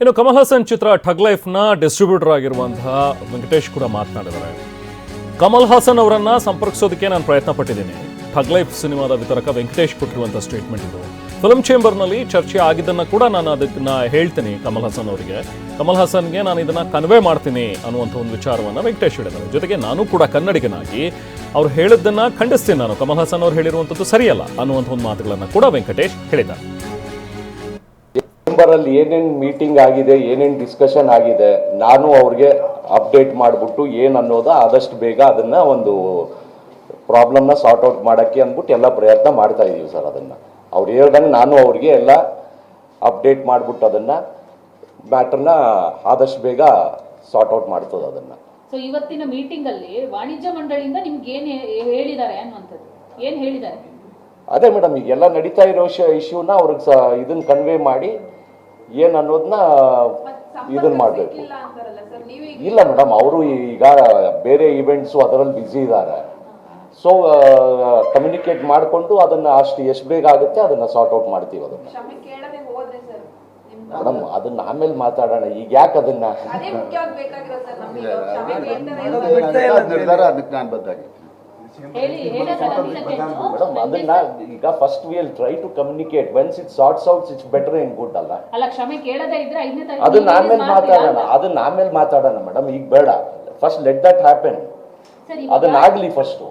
ಇನ್ನು ಕಮಲ್ ಹಾಸನ್ ಚಿತ್ರ ಠಗ್ ಲೈಫ್ನ ಡಿಸ್ಟ್ರಿಬ್ಯೂಟರ್ ಆಗಿರುವಂತಹ ವೆಂಕಟೇಶ್ ಕೂಡ ಮಾತನಾಡಿದ್ದಾರೆ. ಕಮಲ್ ಹಾಸನ್ ಅವರನ್ನ ಸಂಪರ್ಕಿಸೋದಕ್ಕೆ ನಾನು ಪ್ರಯತ್ನ ಪಟ್ಟಿದ್ದೀನಿ ಠಗ್ ಲೈಫ್ ಸಿನಿಮಾದ ವಿತರಕ ವೆಂಕಟೇಶ್ ಕೊಟ್ಟಿರುವಂಥ ಸ್ಟೇಟ್ಮೆಂಟ್ ಇದು. ಫಿಲ್ಮ್ ಚೇಂಬರ್ನಲ್ಲಿ ಚರ್ಚೆ ಆಗಿದ್ದನ್ನು ಕೂಡ ನಾನು ಅದನ್ನ ಹೇಳ್ತೀನಿ ಕಮಲ್ ಹಾಸನ್ ಅವರಿಗೆ. ಕಮಲ್ ಹಾಸನ್ಗೆ ನಾನು ಇದನ್ನ ಕನ್ವೆ ಮಾಡ್ತೀನಿ ಅನ್ನುವಂಥ ಒಂದು ವಿಚಾರವನ್ನ ವೆಂಕಟೇಶ್ ಹೇಳಿದ್ದಾರೆ. ಜೊತೆಗೆ ನಾನು ಕೂಡ ಕನ್ನಡಿಗನಾಗಿ ಅವ್ರು ಹೇಳಿದ್ದನ್ನು ಖಂಡಿಸ್ತೀನಿ ನಾನು. ಕಮಲ್ ಹಾಸನ್ ಅವ್ರು ಹೇಳಿರುವಂಥದ್ದು ಸರಿಯಲ್ಲ ಅನ್ನುವಂಥ ಒಂದು ಮಾತುಗಳನ್ನು ಕೂಡ ವೆಂಕಟೇಶ್ ಹೇಳಿದ್ದಾರೆ. ಡಿಸೆಂಬರ್ ಏನೇನು ಮೀಟಿಂಗ್ ಆಗಿದೆ ಏನೇನು ಡಿಸ್ಕಷನ್ ಆಗಿದೆ ನಾನು ಅವ್ರಿಗೆ ಅಪ್ಡೇಟ್ ಮಾಡಿಬಿಟ್ಟು ಏನು ಅನ್ನೋದು ಆದಷ್ಟು ಬೇಗ ಅದನ್ನು ಒಂದು ಪ್ರಾಬ್ಲಮ್ನ ಸಾರ್ಟ್ ಔಟ್ ಮಾಡಕ್ಕೆ ಅಂದ್ಬಿಟ್ಟು ಎಲ್ಲ ಪ್ರಯತ್ನ ಮಾಡ್ತಾ ಇದ್ದೀವಿ ಸರ್ ಅದನ್ನು. ಅವ್ರು ಹೇಳ್ದಂಗೆ ನಾನು ಅವ್ರಿಗೆ ಎಲ್ಲ ಅಪ್ಡೇಟ್ ಮಾಡಿಬಿಟ್ಟು ಅದನ್ನು ಮ್ಯಾಟರ್ನ ಆದಷ್ಟು ಬೇಗ ಸಾರ್ಟ್ ಔಟ್ ಮಾಡ್ತದೆ ಅದನ್ನು. ಸೊ ಇವತ್ತಿನ ಮೀಟಿಂಗ್ ಅಲ್ಲಿ ವಾಣಿಜ್ಯ ಮಂಡಳಿಯಿಂದ ನಿಮ್ಗೆ ಏನು ಹೇಳಿದ್ದಾರೆ ಅನ್ನುವಂಥದ್ದು? ಏನು ಹೇಳಿದ್ದಾರೆ? ಅದೇ ಮೇಡಮ್ ಈಗೆಲ್ಲ ನಡೀತಾ ಇರೋ ಇಶ್ಯೂನ ಅವ್ರಿಗೆ ಸ ಇದನ್ನ ಕನ್ವೇ ಮಾಡಿ ಏನ್ ಅನ್ನೋದನ್ನ ಇದನ್ನ ಮಾಡಬೇಕು. ಇಲ್ಲ ಮೇಡಮ್ ಅವರು ಈಗ ಬೇರೆ ಇವೆಂಟ್ಸು ಅದರಲ್ಲಿ ಬ್ಯುಸಿ ಇದ್ದಾರೆ ಸೊ ಕಮ್ಯುನಿಕೇಟ್ ಮಾಡಿಕೊಂಡು ಅದನ್ನು ಅಷ್ಟು ಎಷ್ಟು ಬೇಗ ಆಗುತ್ತೆ ಅದನ್ನು ಸಾರ್ಟ್ ಔಟ್ ಮಾಡ್ತೀವಿ ಅದನ್ನು. ಮೇಡಮ್ ಅದನ್ನ ಆಮೇಲೆ ಮಾತಾಡೋಣ ಈಗ ಯಾಕೆ ಅದನ್ನ ನಿರ್ಧಾರ ಅದಕ್ಕೆ ನಾನು ಬದ್ದಾಗಿ ಹೇಳಿದ್ದಾರೆ ಮೇಡಮ್ ಅದನ್ನ ಈಗ first will try to communicate once it sorts outs it's better in good ಅಲ್ಲ? ಅಲ್ಲ ಕ್ಷಮೆ ಕೇಳದೇ ಇದ್ರೆ ಐದನೇ ಅದನ್ನ ಆಮೇಲೆ ಮಾತಾಡೋಣ ಅದನ್ನ ಆಮೇಲೆ ಮಾತಾಡೋಣ ಮೇಡಮ್ ಈಗ ಬೇಡ. ಫಸ್ಟ್ ಲೆಟ್ ದಟ್ ಹ್ಯಾಪನ್ ಅದನ್ನ ಆಗ್ಲಿ ಫಸ್ಟ್